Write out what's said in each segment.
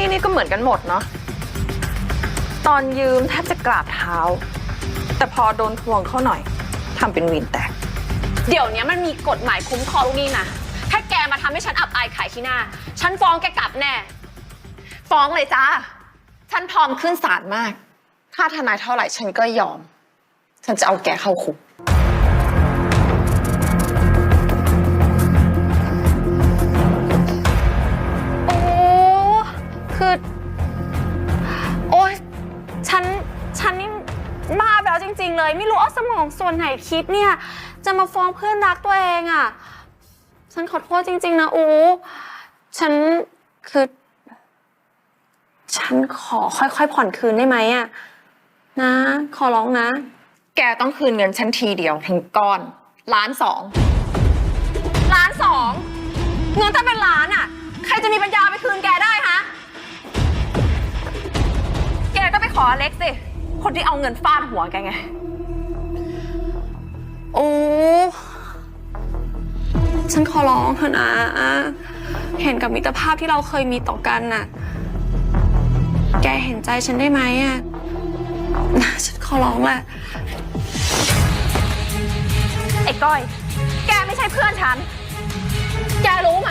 มือนกันหมดเนาะตอนยืมแทบจะกราบเท้า แต่พอโดนทวงเข้าหน่อยทำเป็นวีนแตก เดี๋ยวนี้มันมีกฎหมายคุ้มครองลูกหนี้นะ ถ้าแกมาทำให้ฉันอับอายขายขี้หน้า ฉันฟ้องแกกลับแน่ ฟ้องเลยจ้า ฉันพร้อมขึ้นศาลมาก ค่าทนายเท่าไหร่ฉันก็ยอม ฉันจะเอาแกเข้าคุก ไม่รู้เอาสมองส่วนไหนคิดเนี่ย จะมาฟ้องเพื่อนรักตัวเองอะ่ะ ฉันขอโทษจริง ๆ นะอู ฉันคือ ฉันขอค่อยๆผ่อนคืนได้ไหมอะ่ะ นะ ขอร้องนะ แกต้องคืนเงินฉันทีเดียวทั้งก้อนล้านสองล้านสองเงินถ้าเป็นล้านอะ ใครจะมีปัญญาไปคืนแกได้ฮะแกก็ไปขออเล็กสิ คนที่เอาเงินฟาดหัวแกไง โอ้ ฉันขอร้องเถอะนะ เห็นกับมิตรภาพที่เราเคยมีต่อกันน่ะ แกเห็นใจฉันได้ไหมอะ ฉันขอร้องแหละ ไอ้ก้อย แกไม่ใช่เพื่อนฉัน แกรู้ไหม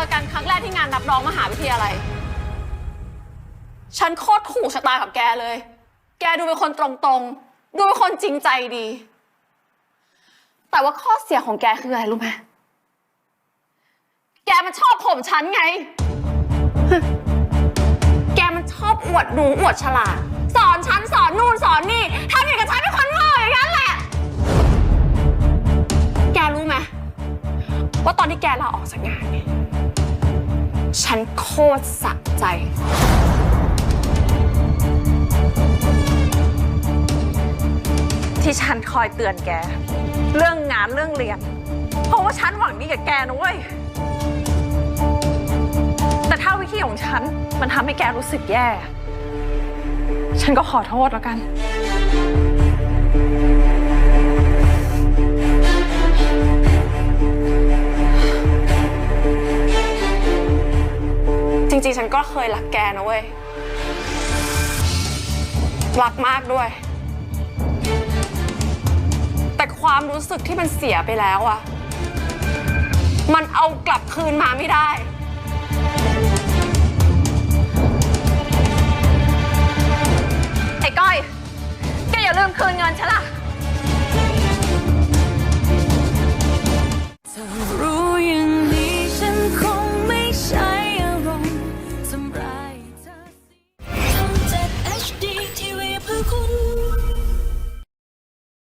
อกันครั้งแรกที่งานนับน้องมหาวิทยาลัย ฉันโคตรถูกชะตากับแกเลย แกดูเป็นคนตรงๆ ดูเป็นคนจริงใจดี แต่ว่าข้อเสียของแกคืออะไรรู้ไหม แกมันชอบข่มฉันไง แกมันชอบอวดรู้อวดฉลาด สอนฉันสอนนู่นสอนนี่ทำอย่างกับฉันเป็นคนโง่อย่างนั้นแหละ แกรู้ไหมว่าตอนที่แกลาออกจากงานเนี่ย ฉันโคตรสะใจ ที่ฉันคอยเตือนแก เรื่องงานเรื่องเรียน เพราะว่าฉันหวังดีกับแกนะเว้ย แต่ถ้าวิธีของฉันมันทำให้แกรู้สึกแย่ ฉันก็ขอโทษแล้วกัน ริงๆ ฉันก็เคยรักแกนะเว้ย รักมากด้วย แต่ความรู้สึกที่มันเสียไปแล้วอะมันเอากลับคืนมาไม่ได้ ไอ้ก้อย แกอย่าลืมคืนเงินฉันล่ะ